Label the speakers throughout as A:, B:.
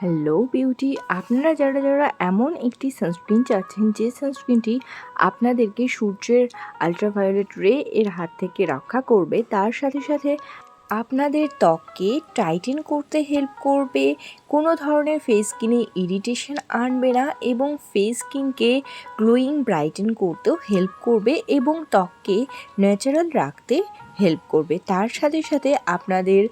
A: Hello beauty আপনারা যারা যারা এমন একটি সানস্ক্রিন চাচ্ছেন, যে সানস্ক্রিনটি আপনাদেরকে সূর্যের আলট্রাভায়োলেট রে এর হাত থেকে রক্ষা করবে, তার সাথে সাথে আপনাদের ত্বককে টাইটেন করতে হেল্প করবে। কোনো ধরনের ফেস স্কিনে ইরিটেশন আনবে না এবং ফেস স্কিনকে গ্লোয়িং ব্রাইটেন করতেও হেল্প করবে এবং ত্বককে ন্যাচারাল রাখতে হেল্প করবে। তার সাথে সাথে আপনাদের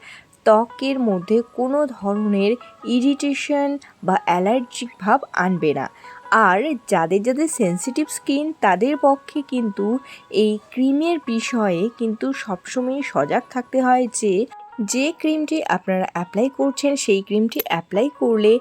A: ত্বকের মধ্যে কোনো ধরনের ইরিটেশন বা অ্যালার্জিক ভাব আনবে না। আর যাদের যাদের সেন্সিটিভ স্কিন তাদের পক্ষে কিন্তু এই ক্রিমের বিষয়ে কিন্তু সবসময় সজাগ থাকতে হয় যে যে ক্রিমটি আপনারা অ্যাপ্লাই করছেন, সেই ক্রিমটি অ্যাপ্লাই করলে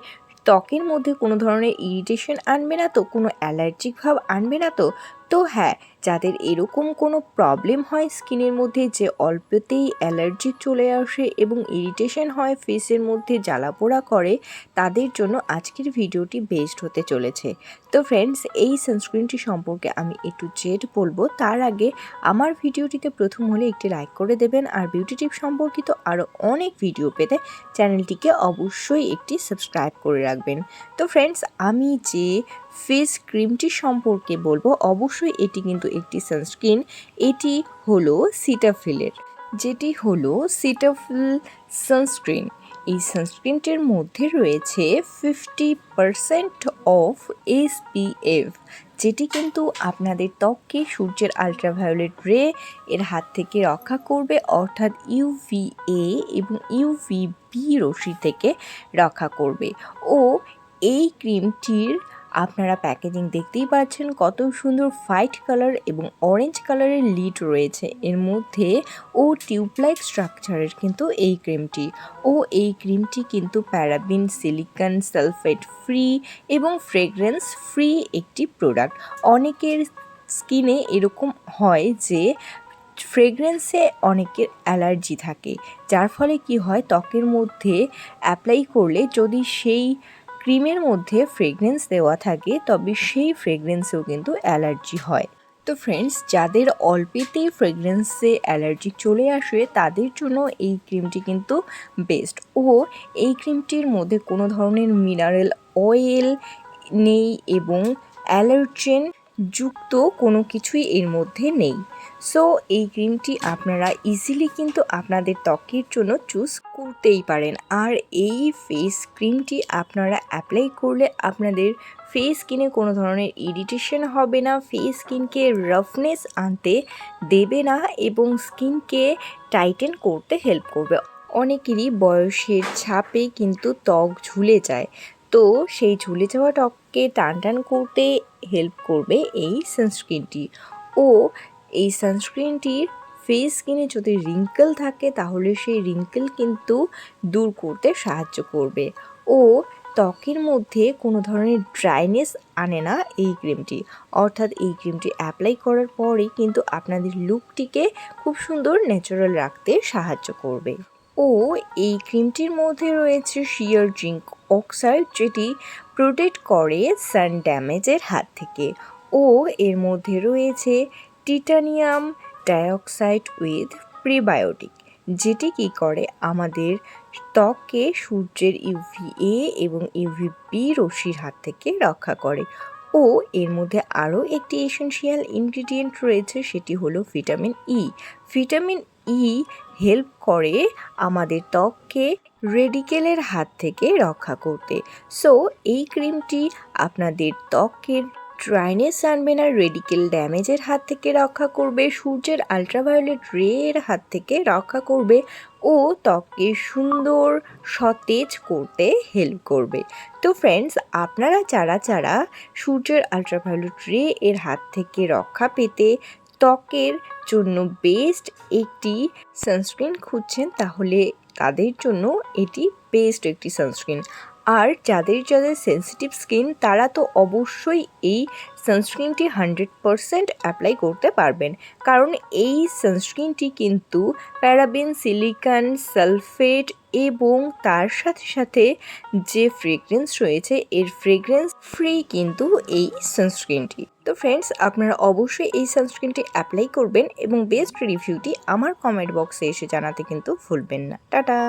A: ত্বকের মধ্যে কোনো ধরনের ইরিটেশন আনবে না তো, কোনো অ্যালার্জিক ভাব আনবে না তো। তো হ্যাঁ যাদের এরকম কোনো প্রবলেম হয় স্কিনের মধ্যে যে অল্পতেই অ্যালার্জি চলে আসে এবং ইরিটেশন হয় ফেসের মধ্যে জ্বালাপোড়া করে, তাদের জন্য আজকের ভিডিওটি বেস্ট হতে চলেছে। তো ফ্রেন্ডস এই সানস্ক্রিনটি সম্পর্কে আমি একটু জেড বলব। তার আগে আমার ভিডিওটিতে প্রথম হলে একটি লাইক করে দেবেন আর বিউটি টিপ সম্পর্কিত আরও অনেক ভিডিও পেতে চ্যানেলটিকে অবশ্যই একটি সাবস্ক্রাইব করে রাখবেন। তো ফ্রেন্ডস আমি যে ফেস ক্রিমটি সম্পর্কে বলব, অবশ্যই এটি কিন্তু একটি সানস্ক্রিন এটি হলো সিটাফিলের যেটি হলো সিটাফিল সানস্ক্রিন এই সানস্ক্রিনটির মধ্যে রয়েছে ফিফটি পারসেন্ট অফ এসপিএফ যেটি কিন্তু আপনাদের ত্বককে সূর্যের আলট্রাভায়োলেট রে এর হাত থেকে রক্ষা করবে, অর্থাৎ ইউভিএ এবং ইউভিবি রশ্মি থেকে রক্ষা করবে। ও এই ক্রিমটির আপনারা প্যাকেজিং দেখতেই পাচ্ছেন কত সুন্দর হোয়াইট কালার এবং অরেঞ্জ কালারের লিড রয়েছে। এর মধ্যে ও টিউবলাইক স্ট্রাকচারের কিন্তু এই ক্রিমটি ও এই ক্রিমটি কিন্তু প্যারাবিন সিলিকন সালফেট ফ্রি এবং ফ্রেগরেন্স ফ্রি একটি প্রোডাক্ট অনেকের স্কিনে এরকম হয় যে ফ্রেগরেন্সে অনেকের অ্যালার্জি থাকে। যার ফলে কি হয়, ত্বকের মধ্যে অ্যাপ্লাই করলে যদি সেই ক্রিমের মধ্যে ফ্রেগরেন্স দেওয়া থাকে, তবে সেই ফ্রেগরেন্সেও কিন্তু অ্যালার্জি হয়। তো ফ্রেন্ডস যাদের অল্পেতেই ফ্রেগরেন্সে অ্যালার্জি চলে আসে, তাদের জন্য এই ক্রিমটি কিন্তু বেস্ট ও এই ক্রিমটির মধ্যে কোনো ধরনের মিনারেল অয়েল নেই এবং অ্যালার্জেন যুক্ত কোনো কিছুই এর মধ্যে নেই। সো এই ক্রিমটি আপনারা ইজিলি কিন্তু আপনাদের ত্বকের জন্য চুজ করতেই পারেন। আর এই ফেস ক্রিমটি আপনারা অ্যাপ্লাই করলে আপনাদের ফেস স্কিনে কোনো ধরনের ইরিটেশন হবে না। ফেস স্কিনকে রাফনেস আনতে দেবে না এবং স্কিনকে টাইটেন করতে হেল্প করবে। অনেকেরই বয়সের ছাপে কিন্তু ত্বক ঝুলে যায়। তো সেই ঝুলে যাওয়া ত্বককে টান টান করতে হেল্প করবে এই সানস্ক্রিনটি ও এই সানস্ক্রিনটির ফেস স্কিনে যদি রিঙ্কেল থাকে, তাহলে সেই রিঙ্কেল কিন্তু দূর করতে সাহায্য করবে। ও ত্বকের মধ্যে কোনো ধরনের ড্রাইনেস আনে না এই ক্রিমটি অর্থাৎ এই ক্রিমটি অ্যাপ্লাই করার পরেই কিন্তু আপনাদের লুকটিকে খুব সুন্দর ন্যাচারাল রাখতে সাহায্য করবে। ও এই ক্রিমটির মধ্যে রয়েছে শিয়ার জিঙ্ক অক্সাইড যেটি প্রোটেক্ট করে সান ড্যামেজের হাত থেকে। ও এর মধ্যে রয়েছে টিটানিয়াম ডাইঅক্সাইড উইথ প্রিবায়োটিক যেটি কি করে আমাদের ত্বককে সূর্যের ইউভিএ এবং ইউভিবি রশ্মির হাত থেকে রক্ষা করে। ও এর মধ্যে আরও একটি এসেনশিয়াল ইনগ্রিডিয়েন্ট রয়েছে, সেটি হলো vitamin E vitamin E help করে আমাদের ত্বককে রেডিকেলের হাত থেকে রক্ষা করতে। সো এই ক্রিমটি আপনাদের ত্বকের ড্রাইনেস আনবে না, রেডিকেল ড্যামেজের হাত থেকে রক্ষা করবে, সূর্যের আলট্রাভায়োলেট রে এর হাত থেকে রক্ষা করবে ও ত্বককে সুন্দর সতেজ করতে হেল্প করবে। তো ফ্রেন্ডস আপনারা যারা যারা সূর্যের আলট্রাভায়োলেট রে এর হাত থেকে রক্ষা পেতে ত্বকের জন্য বেস্ট একটি সানস্ক্রিন খুঁজছেন, তাহলে তাদের জন্য এটি বেস্ট একটি সানস্ক্রিন আর যাদের যাদের সেন্সিটিভ স্কিন তারা তো অবশ্যই এই সানস্ক্রিনটি হান্ড্রেড পারসেন্ট অ্যাপ্লাই করতে পারবেন। কারণ এই সানস্ক্রিনটি কিন্তু প্যারাবিন সিলিকন সালফেট এবং তার সাথে সাথে যে ফ্রেগরেন্স রয়েছে, এর ফ্রেগরেন্স ফ্রি কিন্তু এই সানস্ক্রিনটি তো ফ্রেন্ডস আপনারা অবশ্যই এই সানস্ক্রিনটি অ্যাপ্লাই করবেন এবং বেস্ট রিভিউটি আমার কমেন্ট বক্সে এসে জানাতে কিন্তু ভুলবেন না। টাটা!